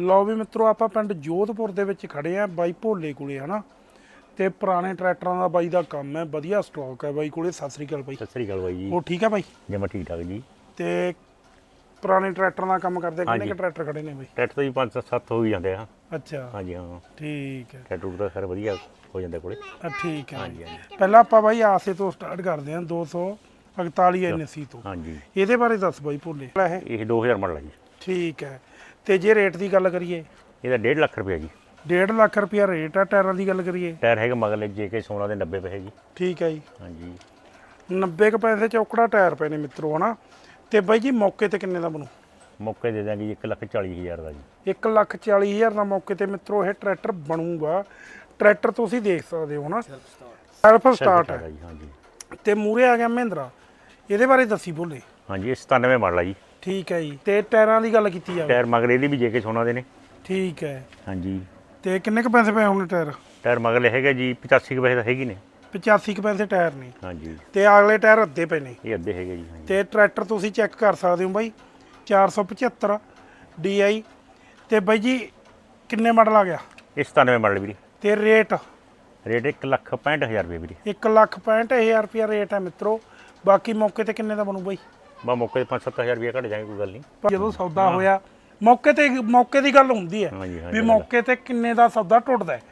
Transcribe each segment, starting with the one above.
ਲਓ ਵੀ ਮਿੱਤਰੋ ਆਪਾਂ ਪਿੰਡ ਜੋਧਪੁਰ ਦੇ ਵਿੱਚ ਖੜੇ ਆ ਬਾਈ ਭੋਲੇ ਕੋਲੇ ਹਨਾ? ਤੇ ਪੁਰਾਣੇ ਟਰੈਕਟਰਾਂ ਦਾ ਬਾਈ ਦਾ ਕੰਮ ਹੈ ਵਧੀਆ ਸਟਾਕ ਹੈ ਬਾਈ ਕੋਲੇ। ਸਤਿ ਸ੍ਰੀ ਅਕਾਲ ਬਾਈ। ਸਤਿ ਸ੍ਰੀ ਅਕਾਲ ਬਾਈ ਜੀ। ਉਹ ਠੀਕ ਹੈ ਬਾਈ? ਜਮਾ ਠੀਕ ਠਾਕ ਜੀ। ਤੇ ਪੁਰਾਣੇ ਟਰੈਕਟਰਾਂ ਦਾ ਕੰਮ ਕਰਦੇ ਕਿੰਨੇ। ਕੁ ਟਰੈਕਟਰ ਖੜੇ ਨੇ ਬਾਈ? ਟਰੈਕਟਰ ਤਾਂ ਜੀ 5-7 ਹੋ ਹੀ ਜਾਂਦੇ ਆ। ਅੱਛਾ। ਹਾਂਜੀ ਹਾਂ। ਠੀਕ ਹੈ। ਟਰੈਕਟਰ ਦਾ ਖੈਰ ਵਧੀਆ ਹੋ ਜਾਂਦਾ ਕੋਲੇ। ਠੀਕ ਹੈ। ਹਾਂਜੀ ਪਹਿਲਾਂ ਆਪਾਂ ਬਾਈ ਆਸੇ ਤੋਂ ਸਟਾਰਟ ਕਰਦੇ ਹਾਂ 241 ਐਨਸੀ ਤੋਂ। ਹਾਂਜੀ। ਇਹਦੇ ਬਾਰੇ ਦੱਸ ਬਾਈ ਭੋਲੇ। ਇਹ ਇਹ 2000 ਮਾਡਲ ਆ ਜੀ। ਠੀਕ ਹੈ। ਤੇ ਜੇ ਰੇਟ ਦੀ ਗੱਲ ਕਰੀਏ? ਇਹਦਾ 1.5 ਲੱਖ ਰੁਪਏ ਜੀ। 1.5 ਲੱਖ ਰੁਪਿਆ ਰੇਟ ਆ ਟਾਇਰਾਂ ਦੀ ਗੱਲ ਕਰੀਏ? ਟਾਇਰ ਹੈਗਾ ਮਗਰਲੇ ਜੇ ਕੇ 16 ਦੇ 90 ਪੈਸੇ ਜੀ। ਠੀਕ ਹੈ ਜੀ। ਹਾਂਜੀ। 90 ਕੁ ਪੈਸੇ ਚੌਕੜਾ ਟਾਇਰ ਪਏ ਨੇ ਮਿੱਤਰੋ ਹਨਾ? ਤੇ ਬਾਈ ਜੀ ਮੌਕੇ ਤੇ ਕਿੰਨੇ ਦਾ ਬਣੂ? ਮੌਕੇ ਦੇ ਦਾਂਗੇ ਜੀ 1 ਲੱਖ 40 ਹਜ਼ਾਰ ਦਾ ਜੀ। 1 ਲੱਖ 40 ਹਜ਼ਾਰ ਦਾ ਮੌਕੇ ਤੇ ਮਿੱਤਰੋ ਇਹ ਟਰੈਕਟਰ ਬਣੂਗਾ। ਟਰੈਕਟਰ ਤੁਸੀਂ ਦੇਖ ਸਕਦੇ ਹੋ ਨਾ ਸੈਲਫ ਸਟਾਰਟ ਹੈ। ਜੀ ਹਾਂਜੀ। ਤੇ ਮੂਰੇ ਆ ਗਿਆ ਮਹਿੰਦਰਾ। ਇਹਦੇ ਬਾਰੇ ਦੱਸੀ ਬੋਲੇ। ਹਾਂਜੀ ਇਹ 97 ਮਾਡਲ ਆ ਜੀ। ਠੀਕ ਹੈ ਜੀ। ਤੇ ਟਾਇਰਾਂ ਦੀ ਗੱਲ ਕੀਤੀ ਜਾਵੇ। ਟਾਇਰ ਮਗਰ ਇਹਦੀ ਵੀ ਜੇ ਕੇ 16 ਦੇ ਨੇ। ਠੀਕ ਹੈ। ਹਾਂਜੀ। ਤੇ ਕਿੰਨੇ ਕੁ ਪੈਸੇ ਪਏ ਹੁਣ ਟਾਇਰ? ਟਾਇਰ ਮਗਰਲੇ ਹੈਗਾ ਜੀ 85 ਕੁ ਪੈਸੇ ਤਾਂ ਹੈਗੀ ਨੇ। 85 ਕੁ ਪੈਸੇ ਟਾਇਰ ਨੇ। ਹਾਂਜੀ। ਤੇ ਅਗਲੇ ਟਾਇਰ ਅੱਧੇ ਪਏ ਨੇ। ਇਹ ਅੱਧੇ ਹੈਗੇ ਜੀ ਹਾਂਜੀ। ਤੇ ਟਰੈਕਟਰ ਤੁਸੀਂ ਚੈੱਕ ਕਰ ਸਕਦੇ ਹੋ ਬਾਈ 475 DI ਤੇ ਬਾਈ ਜੀ ਕਿੰਨੇ ਮਾਡਲ ਆ ਗਿਆ? ਇਹ 97 ਮਾਡਲ ਵੀਰੇ। ਤੇ ਰੇਟ? ਰੇਟ 1 ਲੱਖ 65000 ਰੁਪਏ ਵੀਰੇ। 1 ਲੱਖ 65000 ਰੁਪਿਆ ਰੇਟ ਹੈ ਮਿੱਤਰੋ। ਬਾਕੀ ਮੌਕੇ ਤੇ ਕਿੰਨੇ ਦਾ ਬਣੂ ਬਾਈ? ਬਾ ਮੌਕੇ ਤੇ 5-7000 ਰੁਪਏ ਘਟ ਜਾਏਗਾ ਕੋਈ ਗੱਲ ਨਹੀਂ। ਪਰ ਜਦੋਂ ਸੌਦਾ ਹੋਇਆ ਮੌਕੇ ਤੇ ਮੌਕੇ ਦੀ ਗੱਲ ਹੁੰਦੀ ਹੈ ਹਾਂਜੀ ਵੀ ਮੌਕੇ ਤੇ ਕਿੰਨੇ ਦਾ ਸੌਦਾ ਟੁੱਟਦਾ ਹੈ।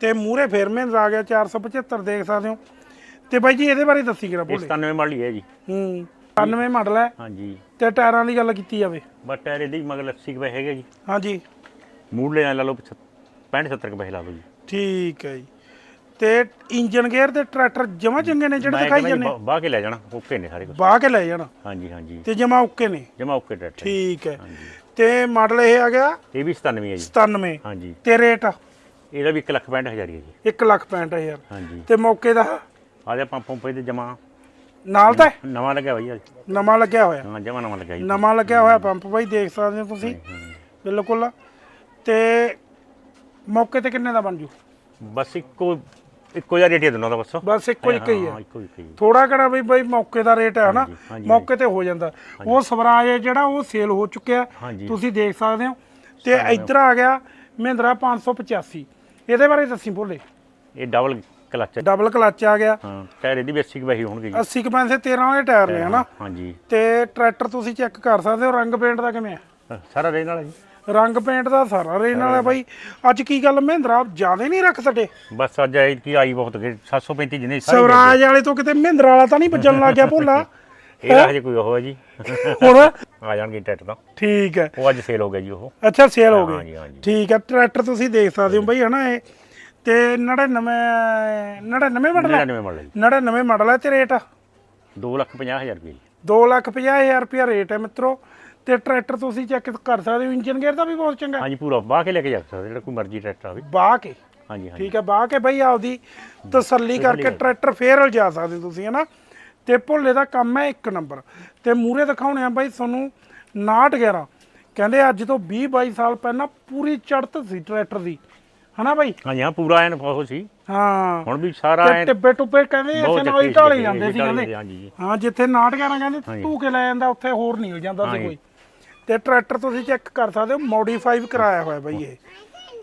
ਤੇ ਮੂਰੇ ਫੇਰ ਮਹਿੰਦਰਾ ਆ ਗਿਆ 475 ਦੇਖ ਸਕਦੇ ਹੋ। ਤੇ ਬਾਈ ਜੀ ਇਹਦੇ ਬਾਰੇ ਦੱਸੀ ਕਿਰਾ ਇਹ ਬੋਲੇ। 97 ਮਾਡਲ ਹੀ ਹੈ ਜੀ। ਹੂੰ 99 ਮਾਡਲ ਹੈ। ਹਾਂਜੀ। ਤੇ ਟਾਇਰਾਂ ਦੀ ਗੱਲ ਕੀਤੀ ਜਾਵੇ। ਬਟ ਟਾਇਰ ਇਹਦੇ ਮਗਰ 80 ਕੁ ਪੈਸੇ ਹੈਗੇ ਜੀ। ਹਾਂਜੀ। ਮੂਡ ਲੈ ਲਾ ਲਓ 65 70 ਕੁ ਪੈਸੇ ਲਾ ਲਓ ਜੀ। ਠੀਕ ਹੈ ਜੀ। ਤੇ ਇੰਜਨ ਗੇਅਰ ਦੇ ਟਰੈਕਟਰ ਜਮਾ ਚੰਗੇ ਨੇ ਜਿਹੜੇ ਦਿਖਾਈ ਜਾਂਦੇ ਬਾਹ ਕੇ ਲੈ ਜਾਣਾ ਓਕੇ ਨੇ ਸਾਰੇ ਕੁਝ ਬਾਹ ਕੇ ਲੈ ਜਾਣਾ। ਹਾਂਜੀ ਹਾਂਜੀ। ਤੇ ਜਮਾ ਓਕੇ ਨੇ। ਜਮਾ ਓਕੇ ਟਰੈਕਟਰ। ਠੀਕ ਹੈ। ਤੇ ਮਾਡਲ ਇਹ ਆ ਗਿਆ ਇਹ ਵੀ 97 ਹੈ ਜੀ। 97 ਹਾਂਜੀ। ਤੇ ਰੇਟ? ਇਹਦਾ ਵੀ 1 ਲੱਖ 65 ਹਜ਼ਾਰ ਹੀ ਜੀ। 1 ਲੱਖ 65000 ਹਾਂਜੀ। ਤੇ ਮੌਕੇ ਦਾ? ਆ ਜਾ ਪੰਪ ਪੰਪ ਤੇ ਜਮਾ। ਨਾਲ ਤਾਂ? ਨਵਾਂ ਲੱਗਿਆ ਬਾਈ ਨਵਾਂ ਲੱਗਿਆ ਹੋਇਆ? ਹਾਂ ਜਮਾ ਨਵਾਂ ਲੱਗਿਆ ਜੀ। ਨਵਾਂ ਲੱਗਿਆ ਹੋਇਆ ਪੰਪ ਬਾਈ ਦੇਖ ਸਕਦੇ ਹੋ ਤੁਸੀਂ। ਬਿਲਕੁਲ। ਤੇ ਮੌਕੇ ਤੇ ਕਿੰਨੇ ਦਾ ਬਣ ਜੂ? ਬਸ ਇੱਕੋ ਇੱਕੋ ਜਿਹਾ ਰੇਟ ਹੀ ਦੋਨਾਂ ਦਾ ਬਸ। ਬਸ ਇੱਕੋ ਇੱਕ ਹੀ ਹਾਂ, ਹੈ ਇੱਕੋ ਇੱਕ ਹੀ ਥੋੜਾ ਘੜਾ ਬਈ ਬਾਈ ਮੌਕੇ ਦਾ ਰੇਟ ਹੈ ਨਾ ਹਾਂਜੀ, ਹਾਂਜੀ, ਮੌਕੇ ਤੇ ਹੋ ਜਾਂਦਾ। ਉਹ ਸਵਰਾਜ ਹੈ ਜਿਹੜਾ ਉਹ ਸੇਲ ਹੋ ਚੁੱਕਿਆ ਹਾਂਜੀ। ਤੁਸੀਂ ਦੇਖ ਸਕਦੇ ਹੋ। ਤੇ ਇੱਧਰ ਆ ਗਿਆ ਮਹਿੰਦਰਾ 585 ਇਹਦੇ ਬਾਰੇ ਦੱਸੀ ਬੋਲੇ ਇਹ ਡਬਲ ਕਲਚ। ਡਬਲ ਕਲਚ ਆ ਗਿਆ। ਹਾਂ ਟਾਇਰ ਇਹਦੀ ਵੀ 80 ਕੁ ਪੈਸੇ ਹੋਣਗੇ ਜੀ। 80 ਕੁ ਪੈਸੇ 13 ਵਾਲੇ ਟਾਇਰ ਨੇ ਹਨਾ? ਹਾਂਜੀ। ਤੇ ਟਰੈਕਟਰ ਤੁਸੀਂ ਚੈੱਕ ਕਰ ਸਕਦੇ ਹੋ ਰੰਗ ਪੇਂਟ ਦਾ ਕਿਵੇਂ ਹੈ? ਸਾਰਾ ਰੇਨ ਵਾਲਾ ਜੀ। ਰੰਗ ਪੇਂਟ ਦਾ ਸਾਰਾ ਰੇਨ ਵਾਲਾ ਬਾਈ। ਅੱਜ ਕੀ ਗੱਲ ਮਹਿੰਦਰਾ ਜ਼ਿਆਦਾ ਨਹੀਂ ਰੱਖ ਸਕੇ ਬਸ ਅੱਜ ਆਈ ਕੀ ਆਈ ਬਹੁਤ ਗਏ 735 ਜਿਹਨੇ ਸਾਰੀ ਸਵਰਾਜ ਵਾਲੇ ਤੋਂ ਕਿਤੇ ਮਹਿੰਦਰਾ ਵਾਲਾ ਤਾਂ ਨਹੀਂ ਵੱਜਣ ਲੱਗ ਗਿਆ ਭੋਲਾ? ਇਹਦਾ ਹਜੇ ਕੋਈ ਉਹ ਹੈ ਜੀ। ਹੁਣ? ਆ ਜਾਣਗੇ ਟਰੈਕਟਰ ਤਾਂ। ਠੀਕ ਹੈ। ਉਹ ਅੱਜ ਸੇਲ ਹੋ ਗਿਆ ਜੀ ਉਹ। ਅੱਛਾ ਸੇਲ ਹੋ ਹਾਂਜੀ ਠੀਕ ਹੈ ਟਰੈਕਟਰ ਤੁਸੀਂ ਦੇਖ ਸਕਦੇ ਹੋ ਬਈ ਹਨਾ ਇਹ? ਤੇ 99 99 ਮਾਡਲ ਹੈ? 99 ਮਾਡਲ ਜੀ। 99 ਮਾਡਲ ਹੈ ਤੇ ਰੇਟ 2 ਲੱਖ 50 ਹਜ਼ਾਰ ਰੁਪਏ ਜੀ। 2 ਲੱਖ 50 ਹਜ਼ਾਰ ਰੁਪਿਆ ਰੇਟ ਹੈ ਮਿੱਤਰੋ। ਤੇ ਟਰੈਕਟਰ ਤੁਸੀਂ ਚੈੱਕ ਕਰ ਸਕਦੇ ਹੋ ਇੰਜਨ ਗੇਅਰ ਦਾ ਵੀ ਬਹੁਤ ਚੰਗਾ। ਹਾਂਜੀ ਪੂਰਾ ਬਾਹ ਕੇ ਲੈ ਕੇ ਜਾ ਸਕਦੇ ਜਿਹੜਾ ਕੋਈ ਮਰਜ਼ੀ ਟਰੈਕਟਰ ਆਵੇ। ਬਾਹ ਕੇ? ਹਾਂਜੀ ਹਾਂਜੀ। ਠੀਕ ਹੈ ਬਾਹ ਕੇ ਬਈ ਆਪਦੀ ਤਸੱਲੀ ਕਰਕੇ ਟਰੈਕਟਰ ਫੇਰ ਲਿਜਾ ਸਕਦੇ ਤੁਸੀਂ ਹਨਾ? ਤੇ ਭੁੱਲੇ ਦਾ ਕੰਮ ਹੈ ਇੱਕ ਨੰਬਰ। ਤੇ ਮੂਰੇ ਦਿਖਾਉਣੇ ਆ ਬਾਈ ਤੁਹਾਨੂੰ 69 ਕਹਿੰਦੇ ਅੱਜ ਤੋਂ 20 22 ਸਾਲ ਪਹਿਲਾਂ ਪੂਰੀ ਚੜ੍ਹਤ ਸੀ ਟਰੈਕਟਰ ਦੀ। ਹਨਾ ਬਾਈ? ਹਾਂਜੀ ਹਾਂ ਪੂਰਾ ਐਨ ਬਹੁਤ ਸੀ। ਹਾਂ। ਹੁਣ ਵੀ ਸਾਰਾ ਐਨ ਟਿੱਬੇ ਟੁੱਬੇ ਕਹਿੰਦੇ ਇਸੇ ਨਾਲ ਢਾਲੇ ਜਾਂਦੇ ਸੀ ਕਹਿੰਦੇ। ਜੀ ਹਾਂ ਜਿੱਥੇ 69 ਕਹਿੰਦੇ ਧੂ ਕੇ ਲੈ ਜਾਂਦਾ ਉੱਥੇ ਹੋਰ ਨਹੀਂ ਹੋ ਜਾਂਦਾ ਸੀ। ਕੋਈ। ਤੇ ਟਰੈਕਟਰ ਤੁਸੀਂ ਚੈੱਕ ਕਰ ਸਕਦੇ ਹੋ ਮੋਡੀਫਾਈ ਕਰਾਇਆ ਹੋਇਆ ਬਾਈ ਇਹ।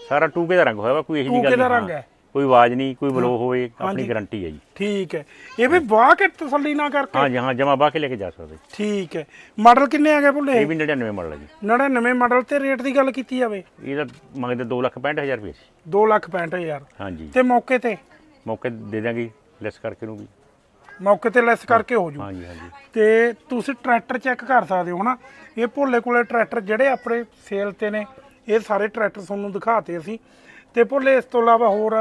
ਸਾਰਾ ਟੂਕੇ ਦਾ ਰੰਗ ਹੋਇਆ ਵਾ ਕੋਈ ਇਹੋ ਜਿਹੀ ਟੂਕੇ ਗੱਲ ਦਾ ਨਹੀਂ ਰੰਗ ਹੈ। ਹਾਂ। ਕੋਈ ਆਵਾਜ਼ ਨਹੀਂ ਕੋਈ ਬਲੋ ਹੋਵੇ ਆਪਣੀ ਗਾਰੰਟੀ ਹੈ ਜੀ। ਠੀਕ ਹੈ। ਇਹ ਵੀ ਵਾਹ ਕੇ ਤਸੱਲੀ ਨਾ ਕਰਕੇ? ਹਾਂ ਜਮਾ ਬਾਹ ਕੇ ਲੈ ਕੇ ਜਾ ਸਕਦੇ। ਠੀਕ ਹੈ। ਮਾਡਲ ਕਿੰਨੇ ਆ ਗਏ ਭੁੱਲੇ? ਇਹ ਵੀ 99 ਮਾਡਲ ਹੈ ਜੀ। 99 ਮਾਡਲ ਤੇ ਰੇਟ ਦੀ ਗੱਲ ਕੀਤੀ ਜਾਵੇ? ਇਹਦਾ ਮੰਗਦੇ 2 ਲੱਖ 65 ਹਜ਼ਾਰ ਰੁਪਏ ਸੀ। 2 ਲੱਖ 65000 ਹਾਂਜੀ। ਤੇ ਮੌਕੇ ਤੇ? ਮੌਕੇ ਤੇ ਦੇ ਦਾਂਗੇ ਲੈਸ ਕਰਕੇ ਨੂੰ ਵੀ। ਮੌਕੇ ਤੇ ਲੈਸ ਕਰਕੇ ਹੋ ਜੂ। ਹਾਂਜੀ ਹਾਂਜੀ। ਤੇ ਤੁਸੀਂ ਟਰੈਕਟਰ ਚੈੱਕ ਕਰ ਸਕਦੇ ਹੋ ਹਨਾ। ਇਹ ਭੋਲੇ ਕੋਲੇ ਟਰੈਕਟਰ ਜਿਹੜੇ ਆਪਣੇ ਸੇਲ ਤੇ ਨੇ ਇਹ ਸਾਰੇ ਟਰੈਕਟਰ ਤੁਹਾਨੂੰ ਦਿਖਾਤੇ ਅਸੀਂ। ਤੇ ਭੋਲੇ ਇਸ ਤੋਂ ਇਲਾਵਾ ਹੋਰ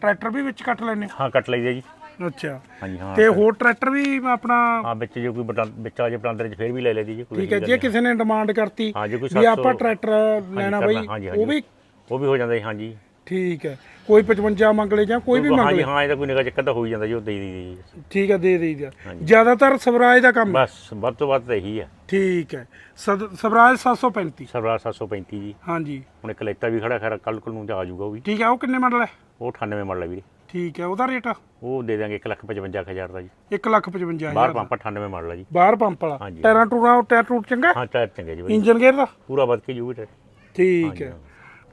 ਟਰੈਕਟਰ ਵੀ ਵਿੱਚ ਕੱਟ ਲੈਣੇ ਹਾਂ? ਕੱਟ ਲਈਦੇ ਜੀ। ਅੱਛਾ। ਹਾਂਜੀ ਹਾਂ ਤੇ ਹੋਰ ਟਰੈਕਟਰ ਵੀ ਆਪਣਾ ਹਾਂ ਵਿੱਚ ਜੇ ਕੋਈ ਵਿੱਚ ਆ ਜੇ ਪਲਾਂਦਰ ਚ ਫੇਰ ਵੀ ਲੈ ਲੈਦੀ ਜੀ ਕੋਈ ਠੀਕ ਹੈ ਜੇ ਕਿਸੇ ਨੇ ਡਿਮਾਂਡ ਕਰਤੀ ਵੀ ਆਪਾਂ 700 ਟਰੈਕਟਰ ਲੈਣਾ ਬਈ ਉਹ। ਵੀ ਉਹ ਵੀ ਹੋ ਜਾਂਦਾ ਜੀ ਹਾਂਜੀ। ਠੀਕ ਹੈ। ਕੋਈ 55 ਮੰਗ ਲੈ ਜਾਂ ਕੋਈ ਵੀ ਮੰਗ ਲੈ ਹਾਂ ਇਹਦਾ ਕੋਈ ਨਿਗਾਹ ਚੱਕਰ ਤਾਂ ਹੋ ਹੀ ਜਾਂਦਾ ਜੀ ਉਹ ਦੇ ਦੀ ਜੀ ਠੀਕ ਹੈ ਦੇ ਦੇਈਦਾ ਜ਼ਿਆਦਾਤਰ ਸਵਰਾਜ ਦਾ ਕੰਮ। ਬਸ ਵੱਧ ਤੋਂ ਵੱਧ ਇਹੀ ਹੈ। ਠੀਕ ਹੈ। ਸਵਰਾਜ 735 ਸਰਵਰਾ 735 ਜੀ। ਹਾਂਜੀ। ਹੁਣ ਇੱਕ ਲੈਤਾ ਵੀ ਖੜਾ ਖਰਾ ਕੱਲ ਕੋਲ ਨੂੰ ਆ ਜਾਊਗਾ ਉਹ ਵੀ। ਠੀਕ ਹੈ ਉਹ ਕਿੰਨੇ ਮਾਡਲ ਹੈ ਉਹ 98 ਮਾਡਲ ਹੈ ਵੀਰੇ। ਠੀਕ ਹੈ ਉਹਦਾ ਰੇਟ? ਉਹ ਦੇ ਦਾਂਗੇ 1 ਲੱਖ 55 ਹਜ਼ਾਰ ਦਾ ਜੀ। 1 ਲੱਖ 55 ਬਾਹਰ ਪੰਪ 98 ਮਾਡਲ ਹੈ ਜੀ। ਬਾਹਰ ਪੰਪ ਵਾਲਾ। ਟਾਇਰਾਂ ਟੂਰਾਂ ਟਾਇਰ ਟੂਰ ਚੰਗਾ? ਹਾਂ ਟਾਇਰ ਚੰਗੇ ਜੀ। ਇੰਜਨ ਗੇਅਰ ਦਾ? ਪੂਰਾ ਵੱਧ ਕੇ ਜੂਗਾ ਟਾਇਰ। ਠੀਕ ਹੈ।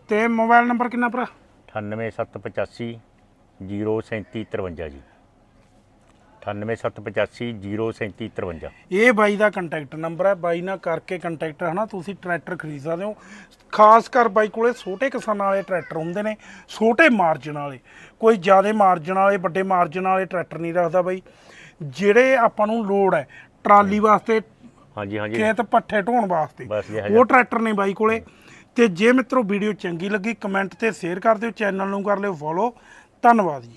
ਤੇ ਮੋਬਾਈਲ ਨੰਬਰ ਕਿੰਨਾ ਭਰਾ? 98785 03753 ਜੀ। 98785 03753 ਇਹ ਬਾਈ ਦਾ ਕੰਟੈਕਟ ਨੰਬਰ ਹੈ। ਬਾਈ ਨਾਲ ਕਰਕੇ ਕੰਟੈਕਟ ਹਨਾ ਤੁਸੀਂ ਟਰੈਕਟਰ ਖਰੀਦ ਸਕਦੇ ਹੋ ਖਾਸ ਕਰ ਬਾਈ ਕੋਲੇ ਛੋਟੇ ਕਿਸਾਨਾਂ ਵਾਲੇ ਟਰੈਕਟਰ ਹੁੰਦੇ ਨੇ ਛੋਟੇ ਮਾਰਜਨ ਵਾਲੇ। ਕੋਈ ਜ਼ਿਆਦਾ ਮਾਰਜਨ ਵਾਲੇ ਵੱਡੇ ਮਾਰਜਨ ਵਾਲੇ ਟਰੈਕਟਰ ਨਹੀਂ ਰੱਖਦਾ ਬਾਈ। ਜਿਹੜੇ ਆਪਾਂ ਨੂੰ ਲੋੜ ਹੈ ਟਰਾਲੀ ਵਾਸਤੇ ਹਾਂਜੀ ਹਾਂਜੀ। ਖੇਤ ਪੱਠੇ ਢੋਣ ਵਾਸਤੇ ਉਹ ਟਰੈਕਟਰ ਨੇ ਬਾਈ ਕੋਲੇ। ਤੇ ਜੇ ਮਿੱਤਰੋ ਵੀਡੀਓ ਚੰਗੀ ਲੱਗੀ, ਕਮੈਂਟ ਤੇ ਸ਼ੇਅਰ ਕਰ ਦਿਓ, ਚੈਨਲ ਨੂੰ ਕਰ ਲਿਓ ਫੋਲੋ ਧੰਨਵਾਦ ਜੀ।